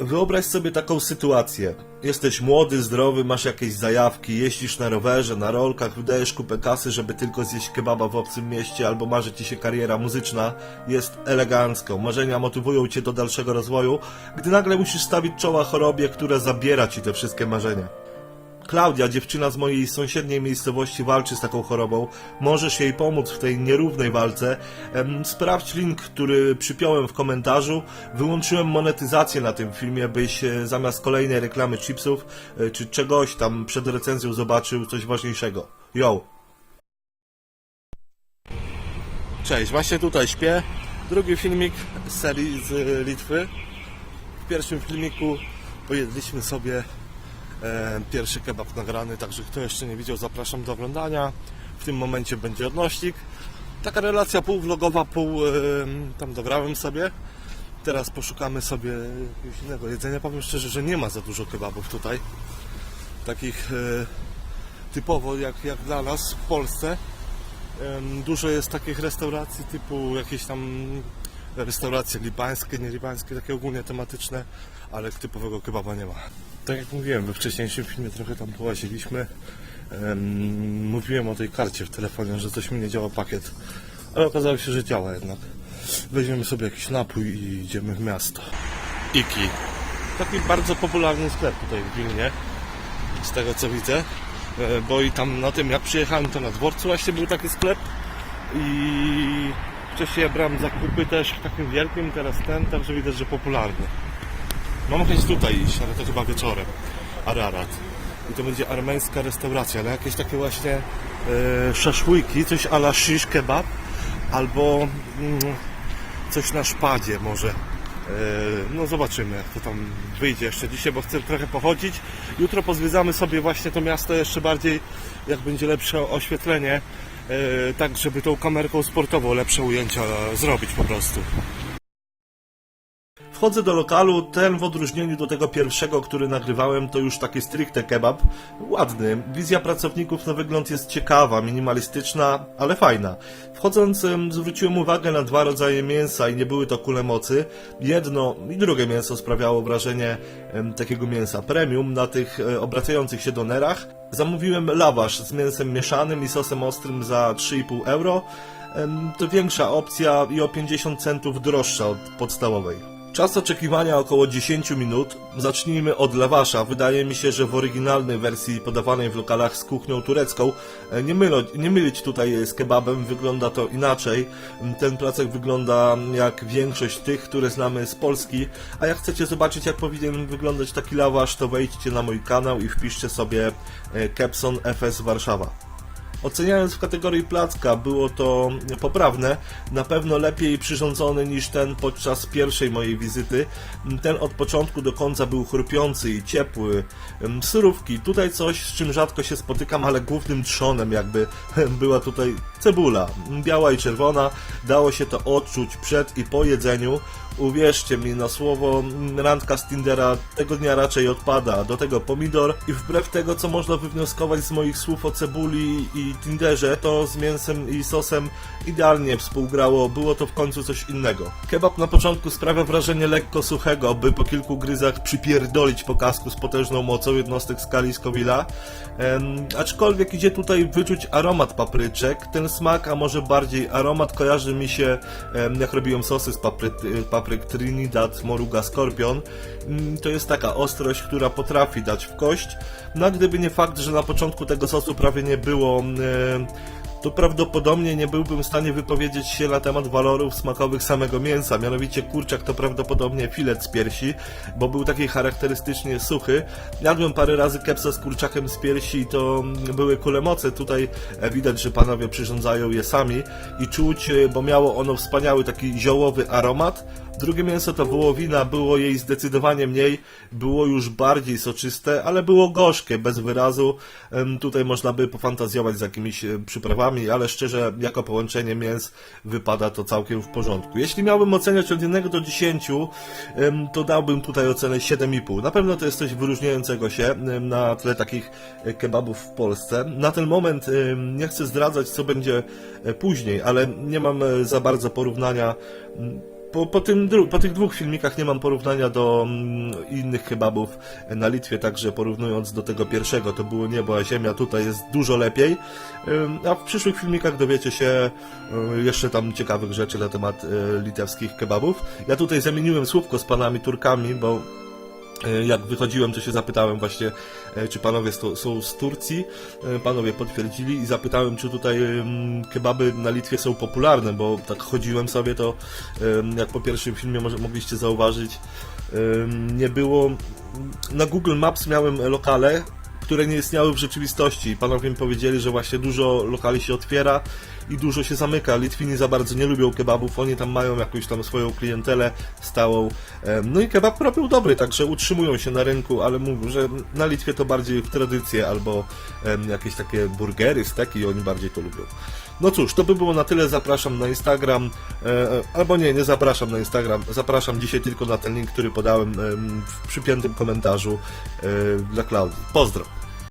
Wyobraź sobie taką sytuację. Jesteś młody, zdrowy, masz jakieś zajawki, jeździsz na rowerze, na rolkach, wydajesz kupę kasy, żeby tylko zjeść kebaba w obcym mieście, albo marzy ci się kariera muzyczna, jest elegancko. Marzenia motywują cię do dalszego rozwoju, gdy nagle musisz stawić czoła chorobie, która zabiera ci te wszystkie marzenia. Klaudia, dziewczyna z mojej sąsiedniej miejscowości, walczy z taką chorobą. Możesz jej pomóc w tej nierównej walce. Sprawdź link, który przypiąłem w komentarzu. Wyłączyłem monetyzację na tym filmie, byś zamiast kolejnej reklamy chipsów e, czy czegoś tam przed recenzją zobaczył coś ważniejszego. Yo! Cześć, właśnie tutaj śpię. Drugi filmik z serii z Litwy. W pierwszym filmiku pojedliśmy sobie pierwszy kebab nagrany, także kto jeszcze nie widział, zapraszam do oglądania. W tym momencie będzie odnośnik. Taka relacja pół e, tam dograłem sobie. Teraz poszukamy sobie jakiegoś innego jedzenia. Powiem szczerze, że nie ma za dużo kebabów tutaj. Takich e, typowo jak, jak dla nas w Polsce. Dużo jest takich restauracji typu jakieś tam restauracje libańskie, nie libańskie, takie ogólnie tematyczne, ale typowego kebaba nie ma. Tak jak mówiłem, we wcześniejszym filmie trochę tam połaziliśmy. Em, Mówiłem o tej karcie w telefonie, że coś mi nie działa pakiet, ale okazało się, że działa jednak. Weźmiemy sobie jakiś napój i idziemy w miasto. Iki. Taki bardzo popularny sklep tutaj w Wilnie, z tego co widzę. E, Bo i tam na tym, jak przyjechałem, to na dworcu właśnie był taki sklep i wcześniej brałem zakupy też w takim wielkim, teraz ten, także widać, że popularny. Mam chęć tutaj iść, ale to chyba wieczorem. Ararat. I to będzie armeńska restauracja, ale jakieś takie właśnie e, szaszłyki, coś a la shish kebab, albo mm, coś na szpadzie może. E, no zobaczymy jak to tam wyjdzie jeszcze dzisiaj, bo chcę trochę pochodzić. Jutro pozwiedzamy sobie właśnie to miasto jeszcze bardziej, jak będzie lepsze oświetlenie, e, tak żeby tą kamerką sportową lepsze ujęcia zrobić po prostu. Wchodzę do lokalu, ten w odróżnieniu do tego pierwszego, który nagrywałem, to już taki stricte kebab. Ładny. Wizja pracowników na wygląd jest ciekawa, minimalistyczna, ale fajna. Wchodząc em, zwróciłem uwagę na dwa rodzaje mięsa i nie były to kule mocy. Jedno i drugie mięso sprawiało wrażenie takiego mięsa premium na tych e, obracających się donerach. Zamówiłem lawasz z mięsem mieszanym i sosem ostrym za 3,5 euro. To większa opcja i o 50 centów droższa od podstawowej. Czas oczekiwania około 10 minut. Zacznijmy od lawasza. Wydaje mi się, że w oryginalnej wersji podawanej w lokalach z kuchnią turecką e, nie, mylo, nie mylić tutaj z kebabem, wygląda to inaczej. Ten placek wygląda jak większość tych, które znamy z Polski. A jak chcecie zobaczyć jak powinien wyglądać taki lawasz, to wejdźcie na mój kanał i wpiszcie sobie e, Kepson FS Warszawa. Oceniając w kategorii placka, było to poprawne, na pewno lepiej przyrządzony niż ten podczas pierwszej mojej wizyty. Ten od początku do końca był chrupiący i ciepły. Surówki, tutaj coś, z czym rzadko się spotykam, ale głównym trzonem jakby była tutaj cebula, biała i czerwona. Dało się to odczuć przed i po jedzeniu. Uwierzcie mi na słowo, mm, randka z Tindera tego dnia raczej odpada. Do tego pomidor i wbrew tego, co można wywnioskować z moich słów o cebuli i Tinderze, to z mięsem i sosem idealnie współgrało. Było to w końcu coś innego. Kebab na początku sprawia wrażenie lekko suchego, by po kilku gryzach przypierdolić po kasku z potężną mocą jednostek skali Scoville'a. Em, aczkolwiek idzie tutaj wyczuć aromat papryczek. Ten smak, a może bardziej aromat kojarzy mi się, em, jak robiłem sosy z papry, papryk Trinidad, Moruga, Skorpion. Mm, To jest taka ostrość, która potrafi dać w kość. No gdyby nie fakt, że na początku tego sosu prawie nie było em, to prawdopodobnie nie byłbym w stanie wypowiedzieć się na temat walorów smakowych samego mięsa. Mianowicie kurczak to prawdopodobnie filet z piersi, bo był taki charakterystycznie suchy. Jadłem parę razy kepsa z kurczakiem z piersi i to były kule mocy. Tutaj e, widać, że panowie przyrządzają je sami i czuć, e, bo miało ono wspaniały taki ziołowy aromat. Drugie mięso to wołowina, było jej zdecydowanie mniej, było już bardziej soczyste, ale było gorzkie, bez wyrazu. Tutaj można by pofantazjować z jakimiś e, przyprawami, ale szczerze, jako połączenie mięs wypada to całkiem w porządku. Jeśli miałbym oceniać od 1 do 10, em, to dałbym tutaj ocenę 7,5. Na pewno to jest coś wyróżniającego się na tle takich e, kebabów w Polsce. Na ten moment nie chcę zdradzać, co będzie e, później, ale nie mam za bardzo porównania po, po, tym po tych dwóch filmikach nie mam porównania do mm, innych kebabów na Litwie, także porównując do tego pierwszego, to było niebo a ziemia, tutaj jest dużo lepiej. A w przyszłych filmikach dowiecie się y, jeszcze tam ciekawych rzeczy na temat y, litewskich kebabów. Ja tutaj zamieniłem słówko z panami Turkami, bo Jak wychodziłem, to się zapytałem właśnie, e, czy panowie są z Turcji. E, Panowie potwierdzili i zapytałem, czy tutaj kebaby na Litwie są popularne, bo tak chodziłem sobie, to jak po pierwszym filmie mogliście zauważyć, nie było... Na Google Maps miałem lokale, które nie istniały w rzeczywistości. Panowie mi powiedzieli, że właśnie dużo lokali się otwiera i dużo się zamyka. Litwini za bardzo nie lubią kebabów, oni tam mają jakąś tam swoją klientelę stałą. No i kebab robią dobry, także utrzymują się na rynku, ale mówię, że na Litwie to bardziej w tradycję albo jakieś takie burgery, steki, oni bardziej to lubią. No cóż, to by było na tyle. Zapraszam na Instagram, e, e, albo nie, nie zapraszam na Instagram. Zapraszam dzisiaj tylko na ten link, który podałem em, w przypiętym komentarzu e, dla Klaudii. Pozdro!